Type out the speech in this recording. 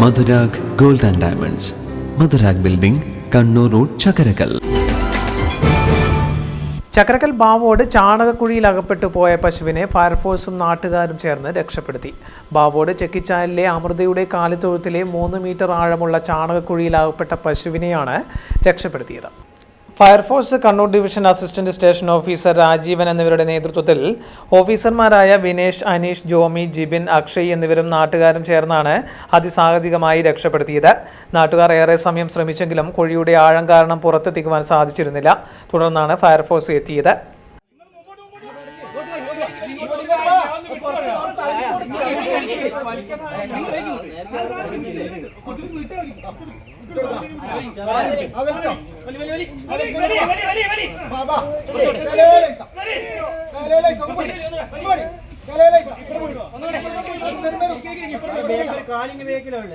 Madhurag gold and diamonds. Madhurag building Kannur road Chakkarakkal Chakkarakkal Bavode ചാണകക്കുഴിയിൽ അകപ്പെട്ടു പോയ പശുവിനെ ഫയർഫോഴ്സും നാട്ടുകാരും ചേർന്ന് രക്ഷപ്പെടുത്തി. ബാവോട് ചെക്കിച്ചാലിലെ അമൃതയുടെ കാലിത്തൊഴുത്തിലെ മൂന്ന് മീറ്റർ ആഴമുള്ള ചാണകക്കുഴിയിൽ അകപ്പെട്ട പശുവിനെയാണ് രക്ഷപ്പെടുത്തിയത്. Fire force Kannur division assistant station officer Rajeevan എന്നിവരുടെ നേതൃത്വത്തിൽ ഓഫീസർമാരായ വിനേഷ് അനീഷ് ജോമി ജിബിൻ അക്ഷയ് എന്നിവരും നാട്ടുകാരും ചേർന്നാണ് അതിസാഹസികമായി രക്ഷപ്പെടുത്തിയത് നാട്ടുകാർ ഏറെ സമയം ശ്രമിച്ചെങ്കിലും കുഴിയുടെ ആഴം കാരണം പുറത്തെത്തിക്കുവാൻ സാധിച്ചിരുന്നില്ല തുടർന്നാണ് ഫയർഫോഴ്സ് എത്തിയത് കാലിങ് വേക്കിലുള്ള